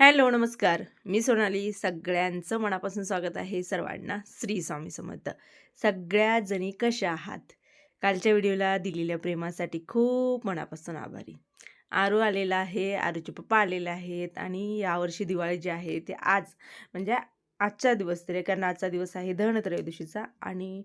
Hello नमस्कार. मी सोनाली. सगळ्यांचं मनापासून स्वागत आहे सर्वांना. श्री स्वामी समर्थ. सगळ्या जणी कशा आहात? कालच्या व्हिडिओला दिलेल्या प्रेमासाठी खूप मनापासून आभारी. आरू आलेला आहे आरूचे पप्पा आलेले आहेत आणि यावर्षी दिवाळी जी आहे ते आज म्हणजे आजचा दिवस तरी कारण आजचा दिवस आहे धनत्रयोदशीचा आणि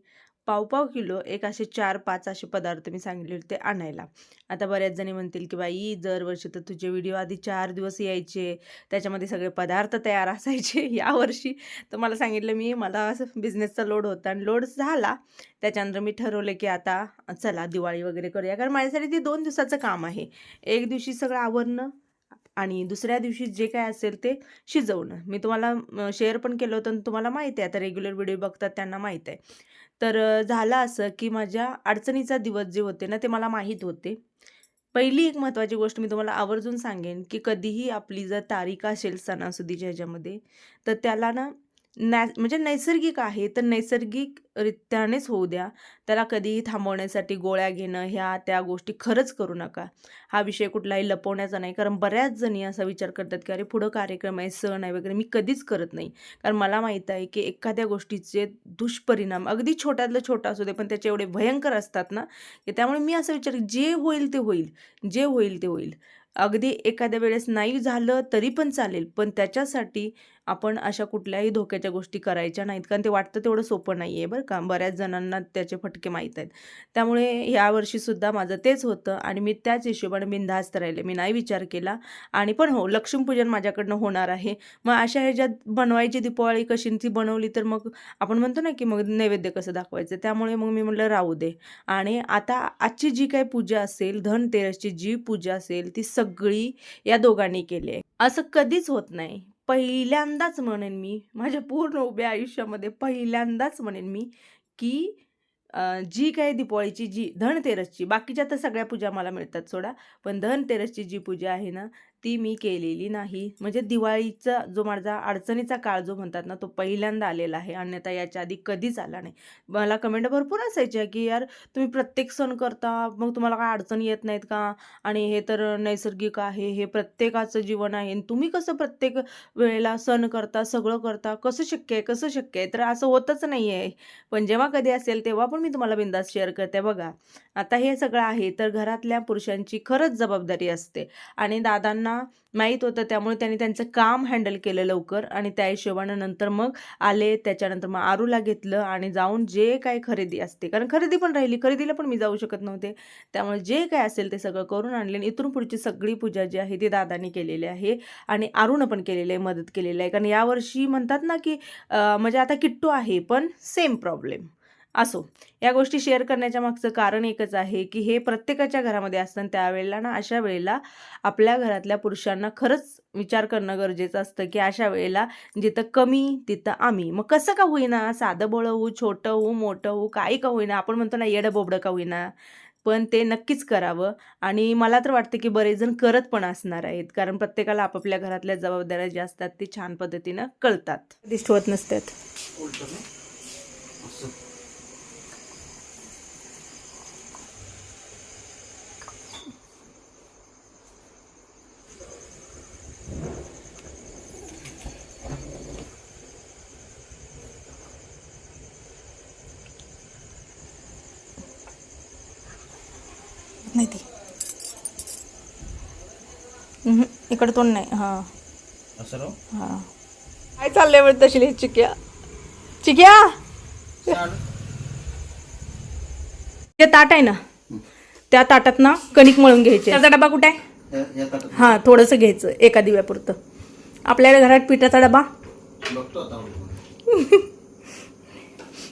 पावपाव किलो एक असे चार पाच असे पदार्थ मी सांगितले होते आणायला. आता बऱ्याच जणी म्हणतील की बाई दरवर्षी तर तुझे व्हिडिओ आधी चार दिवस यायचे त्याच्यामध्ये सगळे पदार्थ तयार असायचे. यावर्षी तर मला सांगितलं मी मला असं बिझनेसचा लोड होता आणि लोड झाला. त्याच्यानंतर मी ठरवलं की आता चला दिवाळी वगैरे करूया कारण माझ्यासाठी ते दोन दिवसाचं काम आहे. एक दिवशी सगळं आवरणं आणि दुसऱ्या दिवशी जे काय असेल ते शिजवणं. मी तुम्हाला शेअर पण केलं होतं आणि तुम्हाला माहिती आहे आता रेग्युलर व्हिडिओ बघतात त्यांना माहीत आहे. तर झालं असं की माझ्या अडचणीचा दिवस जे होते ना ते मला माहीत होते. पहिली एक महत्त्वाची गोष्ट मी तुम्हाला आवर्जून सांगेन की कधीही आपली जर तारीख असेल सणासुदीच्या ह्याच्यामध्ये तर त्याला ना नॅ म्हणजे नैसर्गिक आहे तर नैसर्गिकरित्यानेच होऊ द्या. त्याला कधीही थांबवण्यासाठी गोळ्या घेणं ह्या त्या गोष्टी खरंच करू नका. हा विषय कुठलाही लपवण्याचा नाही कारण बऱ्याच जणी असा विचार करतात की अरे पुढं कार्यक्रम आहे सण आहे वगैरे. मी कधीच करत नाही. कारण मला माहीत आहे की एखाद्या गोष्टीचे दुष्परिणाम अगदी छोट्यातलं छोटा असू दे पण त्याचे एवढे भयंकर असतात ना की त्यामुळे मी असा विचार जे होईल ते होईल जे होईल ते होईल. अगदी एखाद्या वेळेस नाही झालं तरी पण चालेल. पण त्याच्यासाठी आपण अशा कुठल्याही धोक्याच्या गोष्टी करायच्या नाहीत. कारण ते वाटतं तेवढं सोपं नाही आहे बरं का. बऱ्याच जणांना त्याचे फटके माहीत आहेत. त्यामुळे यावर्षीसुद्धा माझं तेच होतं आणि मी त्याच हिशोबाने बिनधास्त राहिले. मी नाही विचार केला आणि पण हो लक्ष्मीपूजन माझ्याकडनं होणार आहे. मग अशा ह्याच्यात बनवायची दीपावळी कशी ती बनवली तर मग आपण म्हणतो ना की मग नैवेद्य कसं दाखवायचं? त्यामुळे मग मी म्हटलं राहू दे. आणि आता आजची जी काही पूजा असेल धनतेरसची जी पूजा असेल ती स सगळी या दोघांनी केली आहे. असं कधीच होत नाही. पहिल्यांदाच म्हणेन मी माझ्या पूर्ण उभ्या आयुष्यामध्ये पहिल्यांदाच म्हणेन मी की जी काही दीपावळीची जी धनतेरसची बाकीच्या तर सगळ्या पूजा मला मिळतात सोडा पण धनतेरसची जी पूजा आहे ना ती मी केलेली नाही. म्हणजे दिवाळीचा जो माझा अडचणीचा काळ जो म्हणतात ना तो पहिल्यांदा आलेला आहे. अन्यथा याच्या आधी कधीच आला नाही. मला कमेंट भरपूर असायच्या की यार तुम्ही प्रत्येक सण करता मग तुम्हाला काय अडचणी येत नाहीत का? आणि हे तर नैसर्गिक आहे हे प्रत्येकाचं जीवन आहे. आणि तुम्ही कसं प्रत्येक वेळेला सण करता सगळं करता? कसं शक्य आहे? कसं शक्य आहे? तर असं होतच नाही आहे पण जेव्हा कधी असेल तेव्हा पण मी तुम्हाला बिंदास शेअर करते. बघा आता हे सगळं आहे तर घरातल्या पुरुषांची खरंच जबाबदारी असते. आणि दादांना माहीत होतं. त्यामुळे त्यांनी त्यांचं काम हँडल केलं लवकर आणि त्या हिशोबानं नंतर मग आले. त्याच्यानंतर मग आरूला घेतलं आणि जाऊन जे काय खरेदी असते. कारण खरेदी पण राहिली. खरेदीला पण मी जाऊ शकत नव्हते. त्यामुळे जे काय असेल ते सगळं करून आणले आणि इथून पुढची सगळी पूजा जी आहे ती दादानी केलेली आहे आणि आरूनं पण केलेली आहे. मदत केलेली आहे. कारण यावर्षी म्हणतात ना की म्हणजे आता किट्टू आहे पण सेम प्रॉब्लेम असो. या गोष्टी शेअर करण्याच्या मागचं कारण एकच आहे की हे प्रत्येकाच्या घरामध्ये असतं आणि त्यावेळेला ना अशा वेळेला आपल्या घरातल्या पुरुषांना खरंच विचार करणं गरजेचं असतं की अशा वेळेला जिथं कमी तिथं आम्ही. मग कसं का होईना? साधं बोळं होऊ छोटं होऊ मोठं होऊ काही का होईना? आपण म्हणतो ना येडं बोबडं का होईना? पण ते नक्कीच करावं. आणि मला तर वाटतं की बरेच जण करत पण असणार आहेत. कारण प्रत्येकाला आपापल्या घरातल्या जबाबदाऱ्या ज्या असतात ते छान पद्धतीनं कळतात. ठेवत नसतात. इकडं तोंड नाही हां. असं हां. काय चाललंय बरं तशी चिक्या? चिक्या? ते ताट आहे ना त्या ताटात ना कणिक मळून घ्यायचे त्याचा डबा कुठे आहे? या- या ताटात. हां थोडंसं घ्यायचं एका दिव्यापुरतं. आपल्या घरात पिठाचा डबा?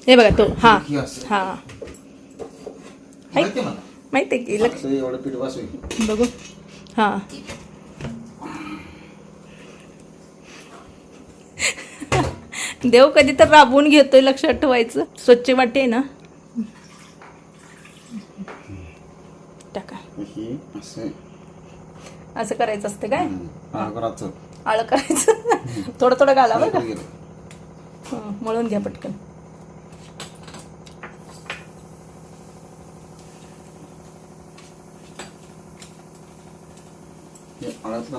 हे बघा तो हां. ही असं. हां. माहिती आहे मला? माहिती आहे की लक्ष बघू. हां. देव कधी तर राबवून घेतोय लक्षात ठेवायचं. स्वच्छ वाटे ना? टाका. असं. करायचं असतं काय? आळं करायचं. थोडं थोडं घाला बरं का? मळून घ्या पटकन. हे आळ्यातलं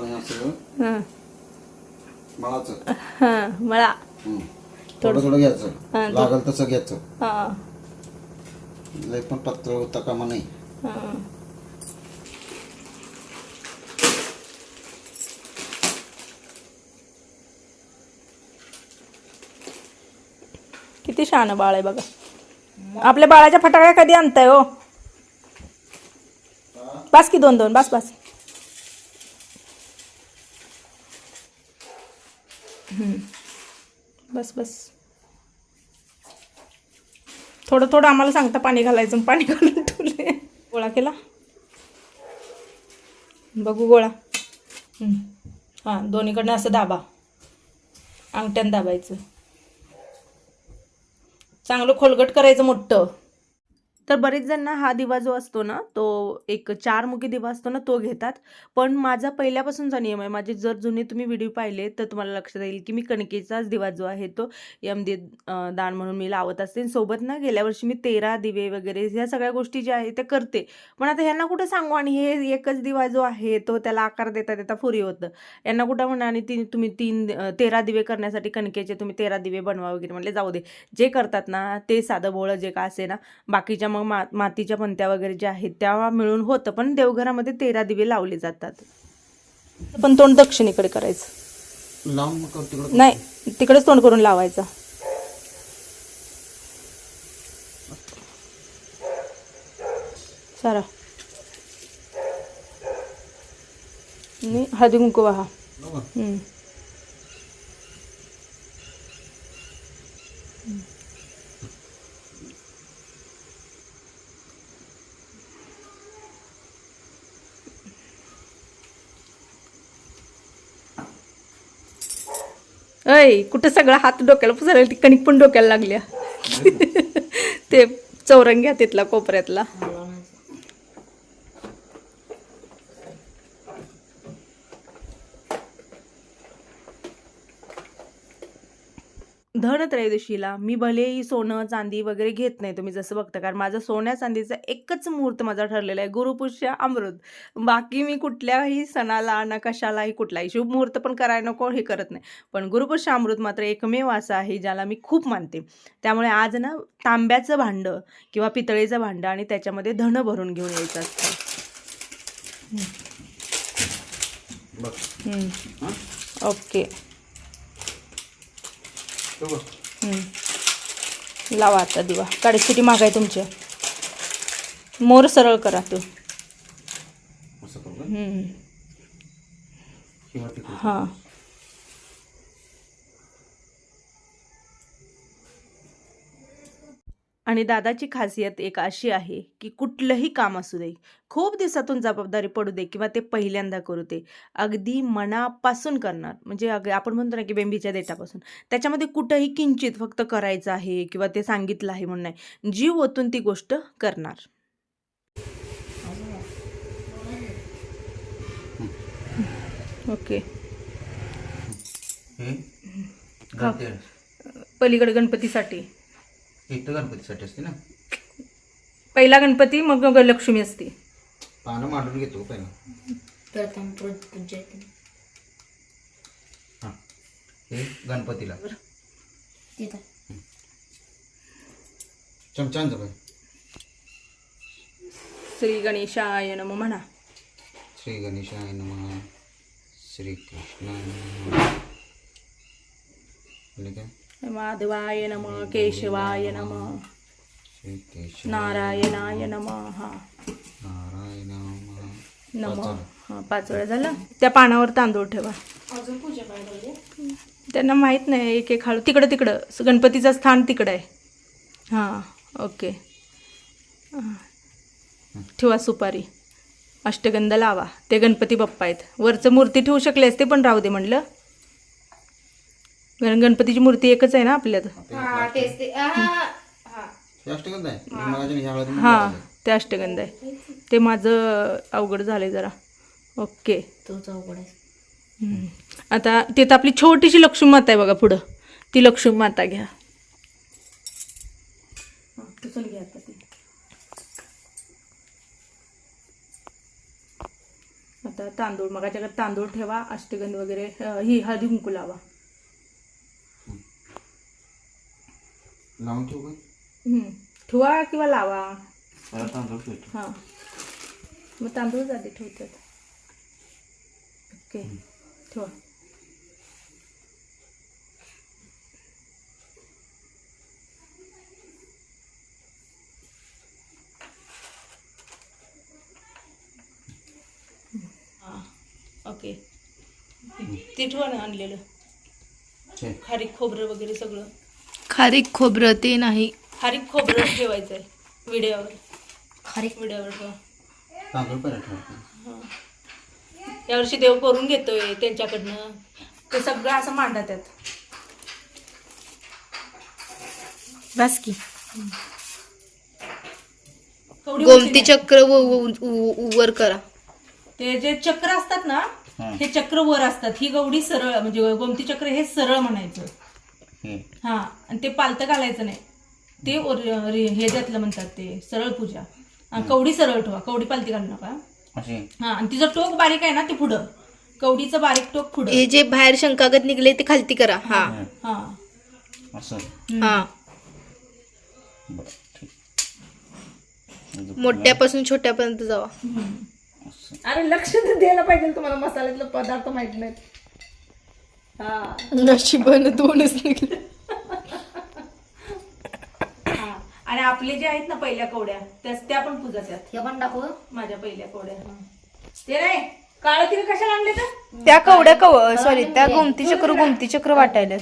थोडं थोडं घ्यायचं. लागल तसं घ्यायचं. हां. लय पण पातळ होता कामा नाही. किती छान बाळ आहे बघा. आपल्या बाळाच्या फटाकड्या कधी आणताय हो? बस की दोन दोन बस बस. हम्म. बस बस. थोडं थोडं आम्हाला सांगता पाणी घालायचं पाणी घालून ठेवले गोळा केला? बघू गोळा. हां दोन्हीकडनं असं दाबा. अंगठ्यानं दाबायचं. चांगलं खोलगट करायचं मोठं. तर बरेच जण ना हा दिवा जो असतो ना तो एक चारमुखी दिवा असतो ना तो घेतात. पण माझा पहिल्यापासूनचा नियम आहे माझे जर जुने तुम्ही व्हिडिओ पाहिले तर तुम्हाला लक्षात येईल की मी कणकेचाच दिवा जो आहे तो यमदे दान म्हणून मी लावत असते. सोबत ना गेल्या वर्षी मी तेरा दिवे वगैरे ह्या सगळ्या गोष्टी ज्या आहेत त्या करते. पण आता ह्यांना कुठं सांगू? आणि हे एकच दिवा जो आहे तो त्याला आकार देता देता फुरी होतं. यांना कुठं म्हणा आणि ती तुम्ही तीन तेरा दिवे करण्यासाठी कणकेचे तुम्ही तेरा दिवे बनवा वगैरे म्हणले जाऊ दे. जे करतात ना ते साधं बोळं जे का असे ना बाकीच्या मग मा मातीच्या पंत्या वगैरे ज्या आहेत त्या मिळून होतं पण देवघरामध्ये तेरा दिवे लावले जातात. पण तोंड दक्षिणेकडे करायचं. मग नाही तिकडेच तोंड करून लावायचं. सारा. आणि हळदी कुंकू वाहा. अय कुठं सगळा हात डोक्याला पुसायला ती कणिक पण डोक्याला लागल्या. ते चौरंग्या तिथला कोपऱ्यातला. धनत्रयोदशीला मी भलेही सोनं चांदी वगैरे घेत नाही तुम्ही जसं बघता. कारण माझं सोन्या चांदीचा एकच मुहूर्त माझा ठरलेला आहे गुरुपुष्य अमृत. बाकी मी कुठल्याही सणाला ना कशालाही कुठलाही शुभ मुहूर्त पण करायला नको हे करत नाही. पण गुरुपुष्य अमृत मात्र एकमेव असं आहे ज्याला मी खूप मानते. त्यामुळे आज ना तांब्याचं भांडं किंवा पितळेचं भांडं आणि त्याच्यामध्ये धन भरून घेऊन यायचं असतं. हां? ओके. लावा आता दिवा. काडीसाठी मागाय तुमच्या मोर सरळ करा तो. हां. आणि दादाची खासियत एक अशी आहे की कुठलंही काम असू दे खूप दिवसातून जबाबदारी पडू दे किंवा ते पहिल्यांदा करू दे अगदी मनापासून करणार. म्हणजे अग आपण म्हणतो ना की बेंबीच्या देठापासून त्याच्यामध्ये कुठंही किंचित फक्त करायचं आहे किंवा ते सांगितलं आहे म्हणून नाही जीव ओतून ती गोष्ट करणार. ओके. गणपती पलीकडे गणपतीसाठी. इथं गणपतीसाठी असते ना? पहिला गणपती मग लक्ष्मी असते. पानं मांडून घेतो पहिला. प्रथम पूजा हां. हे गणपतीला. चमचांचं बाई. श्री गणेशाय नम म्हणा. श्री गणेशाय नमः. श्री कृष्णाय नमः. काय? माधवाय नम केशवाय नम। नारायणाय नम। हा। नारायण नमः हा पाच वेळा झालं. त्या पानावर तांदूळ ठेवा. त्यांना माहीत नाही एक एक हळू. तिकडं तिकडं. गणपतीचं स्थान तिकडं आहे. हां ओके. हां. ठेवा सुपारी. अष्टगंध लावा. ते गणपती बाप्पा आहेत. वरचं मूर्ती ठेवू शकले असते पण राहू दे म्हणलं. कारण गणपतीची मूर्ती एकच आहे ना आपल्यात. हा तेच ते. हा हा. हे अष्टगंध आहे. ह्या हळदी हां ते अष्टगंध आहे. ते माझं अवघड झालं जरा. ओके. तो चौकड आहे. हम्म. आता तिथं आपली छोटीशी लक्ष्मी माता आहे बघा पुढं. ती लक्ष्मी माता घ्या. घ्या आता ती. आता आता तांदूळ मगाच्या घरात तांदूळ ठेवा अष्टगंध वगैरे अं, ही हळदी कुंकू लावा. लावून ठेवू का? हम्म. ठेवा किंवा लावा. मला तांदूळ ठेवतो. हां. मग तांदूळ आधी ठेवतात ओके. ठेवा. हां. ओके. ते ठेवा ना आणलेलं. छे. खारीक खोबरं वगैरे सगळं. खारीक खोबरं ते नाही. खारीक खोबरं ठेवायचं आहे विड्यावर. खरे विड्यावर ठेवा. तांदूळ यावर्षी देव करून घेतोय त्यांच्याकडनं. ते सगळं असं मांडा त्यात बस की. कवडी गोमती चक्र व- व- वर करा. ते जे चक्र असतात ना हां. हे चक्र वर असतात. ही गवडी सरळ म्हणजे गोमती चक्र हे सरळ म्हणायचं. हे हा आणि ते पालतं घालायचं नाही. ते हे त्यातलं म्हणतात ते सरळ पूजा. आणि कवडी सरळ ठेवा कवडी पालती घालू नका. असे हा आणि तिचं टोक बारीक आहे ना ते पुढं. कवडीचं बारीक टोक पुढं. हे जे बाहेर शंकागत निघले ते खालती करा. हा. हा असं. हा. मोठ्यापासून छोट्यापर्यंत जावा. अरे लक्ष द्यायला पाहिजे तुम्हाला मसाल्यातलं पदार्थ माहीत नाहीत. हा नशिबानं दोनच निघले. हा. आणि आपले जे आहेत ना पहिल्या कवड्या त्या त्या पण पूजा त्यात हे पण टाकू माझ्या पहिल्या कवड्या. ते नाही. काळ तिला कशाला आणले तर? त्या कवड्या कव सॉरी त्या गोमती चक्र गोमती चक्र वाटायला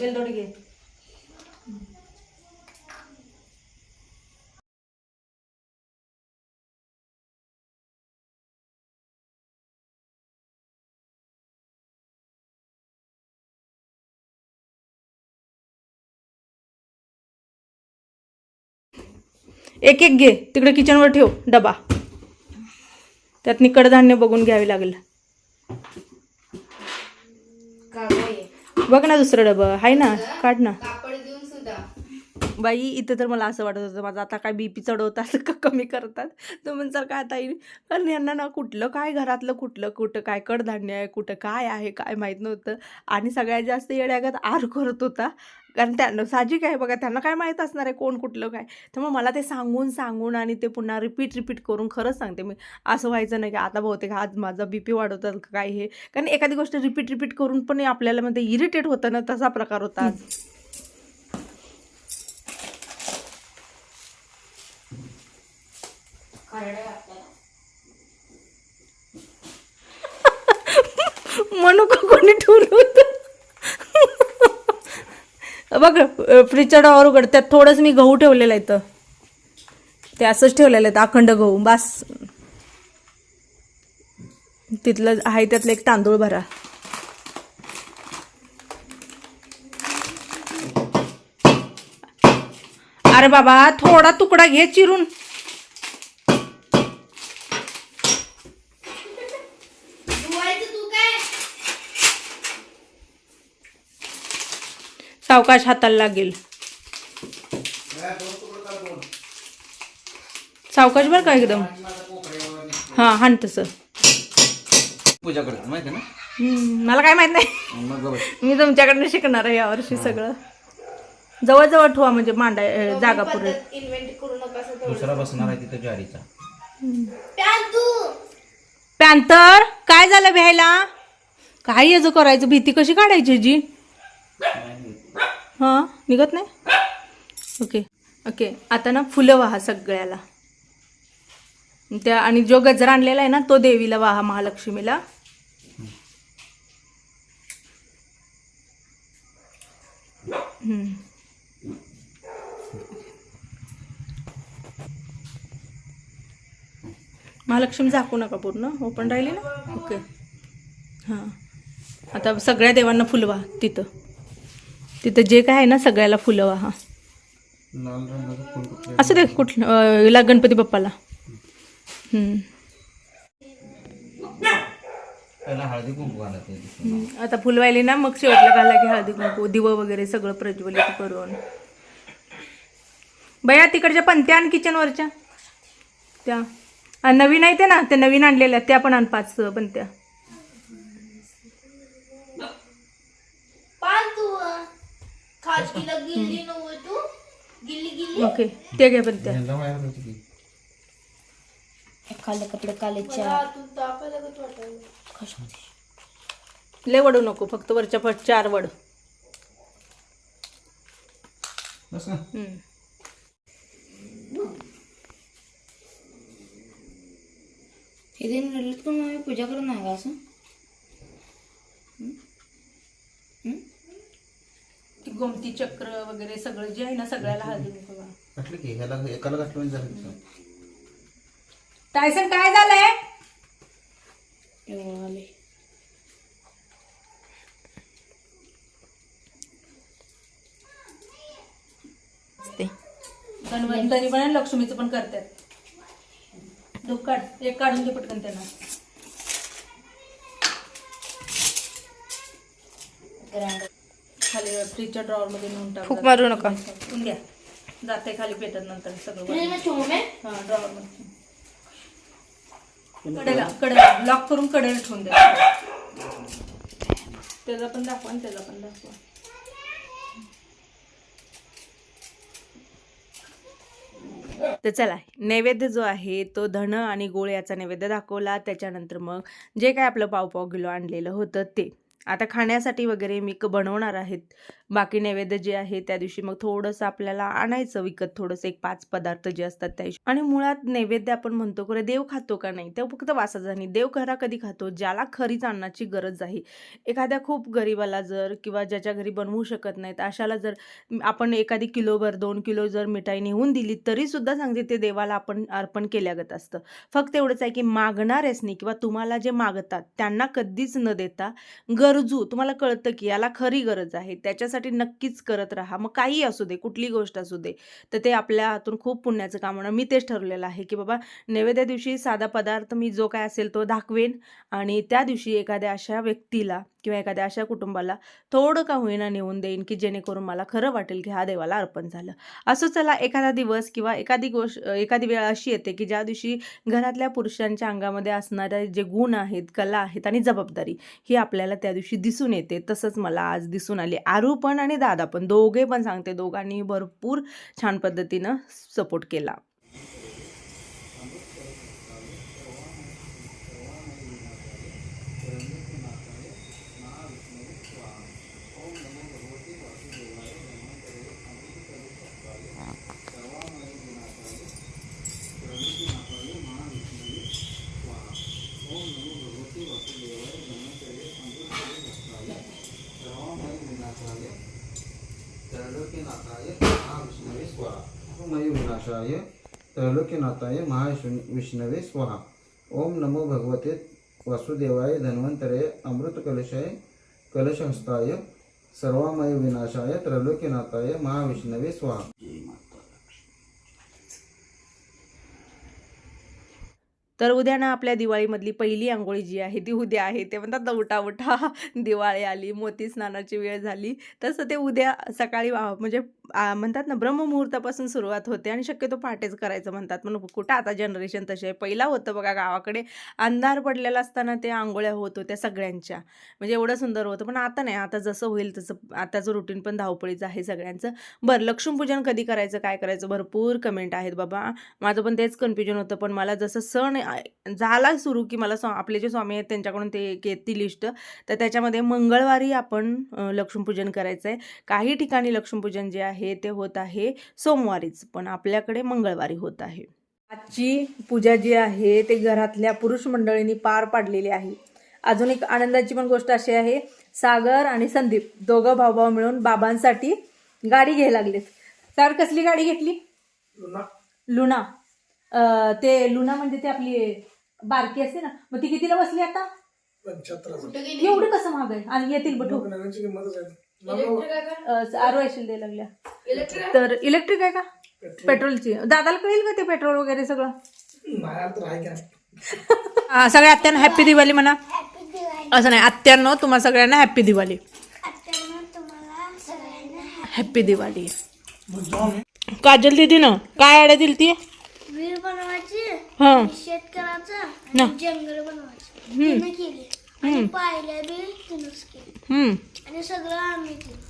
एक एक घे तिकडे किचनवर ठेव डबा. त्यातनी कडधान्य बघून घ्यावे लागेल. बघ ना दुसरं डबं आहे ना काढ ना. बाई इथं तर मला असं वाटत होतं माझं आता काय बीपी चढवतात का कमी करतात? तर म्हणसाल काय आता कारण यांना ना कुठलं काय घरातलं कुठलं कुठं काय कडधान्य आहे कुठं काय आहे काय माहीत नव्हतं. आणि सगळ्यात जास्त येड्यागत आर करत होता. कारण त्यांना साहजिक आहे बघा त्यांना काय माहीत असणार आहे कोण कुठलं काय. त्यामुळे मला ते सांगून सांगून आणि ते पुन्हा रिपीट रिपीट करून खरंच सांगते. मी असं व्हायचं नाही की आता बहुतेक आज माझा बी पी वाढवतात काय हे. कारण एखादी गोष्ट रिपीट रिपीट करून पण आपल्याला मध्ये इरिटेट होतं ना तसा प्रकार होता आज. म्हणू का कोणी ठेवलं होतं? बघ फ्रीजच्या डॉवर उघड त्यात थोडंच मी गहू ठेवलेलं आहे तर ते असंच ठेवलेलं आहे अखंड गहू. बास. तिथलं आहे त्यातलं एक तांदूळ भरा. अरे बाबा थोडा तुकडा घे चिरून. सावकाश हाताला लागेल. सावकाश बरं का एकदम? हां हाण तसं. पूजा करतो माहिती ना? मला काय माहीत नाही. मी तुमच्याकडनं शिकणार आहे यावर्षी सगळं. जवळजवळ ठेवा म्हणजे मांडाय अं, जागा असं दुसरा बसणार आहे तिथं ज्वारीचा. पॅन्थर काय झालं भ्यायला? काय याचं करायचं भीती कशी काढायची जी? हां? निघत नाही? ओके. ओके. आता ना फुलं वाहा सगळ्याला. त्या आणि जो गजरा आणलेला आहे ना तो देवीला वाहा महालक्ष्मीला. महालक्ष्मी झाकू नका पूर्ण. ओपन राहिली ना? ओके. हां. आता सगळ्या देवांना फुलं वाहा. तिथं. तिथं जे काय आहे ना सगळ्याला फुलं वाहा. असं दे कुठलं हिला गणपती बाप्पाला. आता फुलवायली ना मग शेवटला घाला की हळदी कुंकू दिवं वगैरे सगळं प्रज्वलित करून. बया तिकडच्या पंत्या आण किचनवरच्या. त्या. नवीन आहे ते ना त्या नवीन आणलेल्या त्या पण आण पाच पंत्या. आजीला गिल्ली नव्हे तू. गिल्ली गिल्ली. ओके ते घे पण त्या झेंडा वाया होती की. खाल्ले कपडे कालेच्या मला आतून ताप लागत वाटायला? लय वडू नको फक्त वरच्या फट चार वड. बस का हम्म. हे दिन रडलीत पण पूजा करत नाही का असं? ती गोमती चक्र वगैरे सगळं जे आहे ना सगळ्याला हळदी कुंकू. लावा. घातलं की ह्याला एकाला घातलं म्हणजे झालं की. टायसन काय झालंय? एवढं आले. ते धन्वंतरी पण आणि लक्ष्मीचं पण करतात. धूप काढ एक काढून घे पटकन त्यांना. ग्राइंडर खाली फ्रीजच्या ड्रॉवर मध्ये नेऊन टाक फूक मारू नका. घ्या. जाते खाली पेटत नंतर सगळं हा ड्रॉवर मध्ये कडेला कडेला. लॉक करून कडेला ठेवून द्या. त्याचा पण दाखवा आणि त्याचा पण दाखवा. तर चला नैवेद्य जो आहे तो धन आणि गोळ याचा नैवेद्य दाखवला. त्याच्यानंतर मग जे काय आपलं पाव पाव किलो आणलेलं होतं ते. आता खाण्यासाठी वगैरे मी क- बनवणार आहेत. बाकी नैवेद्य जे आहे त्या दिवशी मग थोडंसं आपल्याला आणायचं विकत थोडंसं एक पाच पदार्थ जे असतात त्या दिवशी. आणि मुळात नैवेद्य आपण म्हणतो खरं देव खातो का नाही? ते फक्त वासाचा नाही. देव खरा कधी खातो? ज्याला खरीच अन्नाची गरज आहे. एखाद्या खूप गरीबाला जर किंवा ज्याच्या घरी बनवू शकत नाहीत अशाला जर आपण एखादी किलोभर दोन किलो जर मिठाई नेऊन दिली तरी सुद्धा सांगते ते देवाला आपण अर्पण केल्यागत असतं. फक्त एवढंच आहे की मागणाऱ्यासनी किंवा तुम्हाला जे मागतात त्यांना कधीच न देता गरजू तुम्हाला कळतं की याला खरी गरज आहे. त्याच्यासाठी नक्कीच करत राहा. मग काही असू दे कुठली गोष्ट असू दे तर ते आपल्या हातून खूप पुण्याचं काम होणार. मी तेच ठरवलेलं आहे की बाबा नैवेद्या दिवशी साधा पदार्थ मी जो काय असेल तो दाखवेन आणि त्या दिवशी एखाद्या अशा व्यक्तीला किंवा एखाद्या अशा कुटुंबाला थोडं का होईना नेऊन देईन की जेणेकरून मला खरं वाटेल की हा देवाला अर्पण झालं. असं चला एखादा दिवस किंवा एखादी गोष्ट एखादी वेळ अशी येते की ज्या दिवशी घरातल्या पुरुषांच्या अंगामध्ये असणारे जे गुण आहेत कला आहेत आणि जबाबदारी ही आपल्याला त्या दिवशी दिसून येते. तसंच मला आज दिसून आली. आरू पण आणि दादा पण. दोघे पण सांगते. दोघांनी भरपूर छान पद्धतीनं सपोर्ट केला त्रैलोक्यनाथाय महाविष्णवे स्वाहा मयूरनाशाय त्रैलोक्यनाथाय महाविष्णवे स्वाहा। ओम नमो भगवते वासुदेवाय धन्वंतरे अमृतकलशाय कलशहस्ताय सर्वामय विनाशाय त्रैलोक्यनाथाय महाविष्णवे स्वाहा। तर उद्या ना आपल्या दिवाळीमधली पहिली आंघोळी जी आहे ती उद्या आहे. ते म्हणतात ना उठा उठा दिवाळी आली मोती स्नानाची वेळ झाली. तसं ते उद्या सकाळी म्हणजे म्हणतात ना ब्रह्ममुहूर्तापासून सुरुवात होते आणि शक्यतो पहाटेच करायचं म्हणतात. पण कुठं आता जनरेशन तसे आहे? पहिला होतं बघा गावाकडे अंधार पडलेला असताना ते आंघोळ्या होत होत्या सगळ्यांच्या. म्हणजे एवढं सुंदर होतं. पण आता नाही. आता जसं होईल तसं आताचं रुटीन पण धावपळीचं आहे सगळ्यांचं. बरं लक्ष्मीपूजन कधी करायचं काय करायचं? भरपूर कमेंट आहेत बाबा. माझं पण तेच कन्फ्युजन होतं. पण मला जसं सण झाला सुरू की मला स्वा आपले जे स्वामी आहेत त्यांच्याकडून ते एक येते लिस्ट तर त्याच्यामध्ये मंगळवारी आपण लक्ष्मीपूजन करायचं आहे काही ठिकाणी लक्ष्मीपूजन जे आहे ते होत आहे सोमवारीच पण आपल्याकडे मंगळवारी होत आहे. आजची पूजा जी आहे ते घरातल्या पुरुष मंडळींनी पार पाडलेली आहे. अजून एक आनंदाची पण गोष्ट अशी आहे सागर आणि संदीप दोघं भाऊभाऊ मिळून बाबांसाठी गाडी घ्यायला लागलेत. सागर कसली गाडी घेतली? लुना. ते लुना म्हणजे ते आपली बारकी असते ना मग ती कितीला बसली आता? एवढं कसं महाग आहे? आणि येतील बटू इलेक्ट्रिक आहे का? आरो येशील द्यायला लागल्या. इलेक्ट्रिक तर इलेक्ट्रिक आहे का? पेट्रोलची दादाला कळेल का ते पेट्रोल वगैरे सगळं? सगळ्या आत्यांना हॅप्पी दिवाळी म्हणा. असं नाही आत्यांनो तुम्हाला सगळ्यांना हॅप्पी दिवाळी. हॅप्पी दिवाळी काजल दिदीनं काय आड्या दिली ती बनवायची हा. शेतकऱ्याचं ना. जंगल बनवायचं. आणि पाहिल्या बी तिनंच केली हम्म. आणि सगळं आम्ही केलं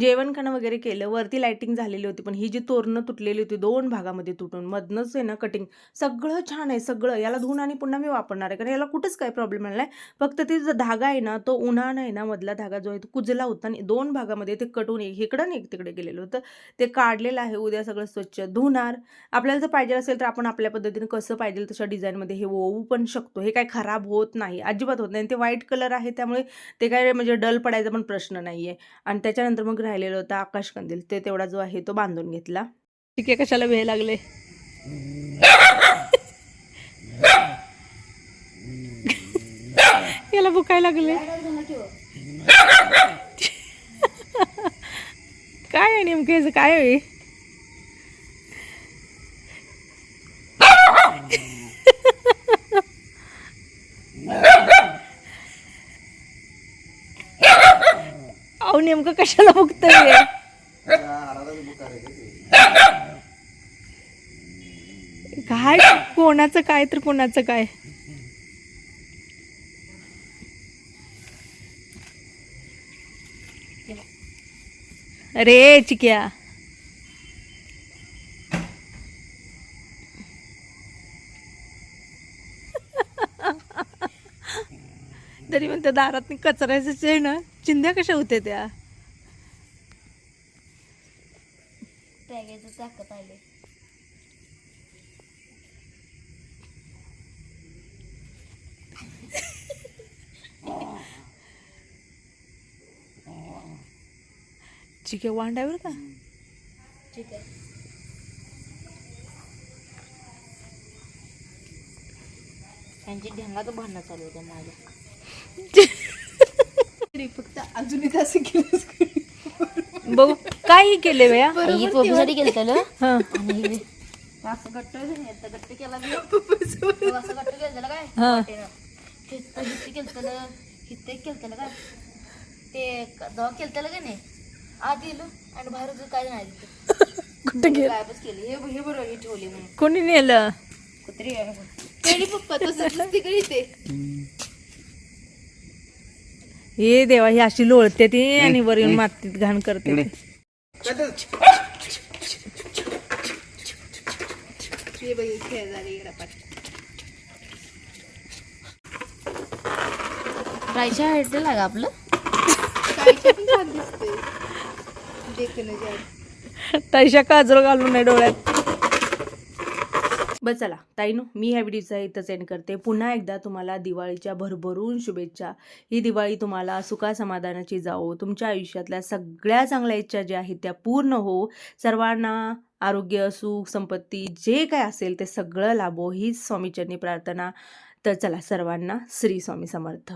जेवणखाणं वगैरे केलं वरती लायटिंग झालेली होती पण ही जी तोरणं तुटलेली होती दोन भागामध्ये तुटून मधनंच आहे ना कटिंग सगळं छान आहे सगळं. याला धुवून आणि पुन्हा मी वापरणार आहे कारण याला कुठंच काही प्रॉब्लेम आला आहे फक्त ते जो धागा आहे ना तो उन्हाळा आहे ना मधला धागा जो आहे तो कुजला होता आणि दोन भागामध्ये ते कटून एक इकडं आणि एक तिकडे गेलेलं होतं. ते काढलेलं आहे उद्या सगळं स्वच्छ धुणार. आपल्याला जर पाहिजे असेल तर आपण आपल्या पद्धतीने कसं पाहिजे तशा डिझाईनमध्ये हे होऊ पण शकतो. हे काय खराब होत नाही अजिबात होत नाही. आणि ते व्हाईट कलर आहे त्यामुळे ते काय म्हणजे डल पडायचा पण प्रश्न नाही आहे आणि त्याच्यानंतर मग राहिलेलं होतं आकाश कंदील ते तेवढा जो आहे तो बांधून घेतला. ठीक आहे कशाला वेळ लागले? याला बुकाय लागले. काय आहे नेमकं याचं? काय आहे? अहो नेमकं कशाला बघतोय काय? कोणाचं काय तर कोणाचं काय? अरे चिक्या. त्या दारात कचऱ्याच ना चिंध्या कशा होत्या त्या? ताकद आले. चिक्या वांडावर का? ठीक आहे त्यांची ढेंगाचं भांडणं चालू होतं माझ्या. फक्त अजूनही तसं केलं बघू काही केले बया. ही टोपीसाठी केलं हा. आणि हे असं गट्ट केला असं गट्ट केलं काय? हा. केलं हिथं केलं काय? ते दवा केलं का नाही? आत गेलो आणि बाहेर काय नाही तिथं कुठं गेलं? गायबच केली. हे हे बरोबर हे ठेवली म्हणून कोणी नेलं? कुत्री आहे पप्पा तसंच तिकडे ते हे देवा ही अशी लोळते ती आणि वर येऊन मातीत घाण करते. हे बघ रायच्या हॉटेल आहे का आपलं. जे तैशा काजळ घालून नाही डोळ्यात. बस चला. ताईनो मी ह्या व्हिडिओचा इथंच एंड करते. पुन्हा एकदा तुम्हाला दिवाळीच्या भरभरून शुभेच्छा. ही दिवाळी तुम्हाला सुखा समाधानाची जाओ तुमच्या आयुष्यातल्या सगळ्या चांगल्या इच्छा ज्या आहेत त्या पूर्ण हो. सर्वांना आरोग्य सुख संपत्ती जे काय असेल ते सगळं लाभो. हीच स्वामीचरणी प्रार्थना. तर चला सर्वांना श्री स्वामी समर्थ.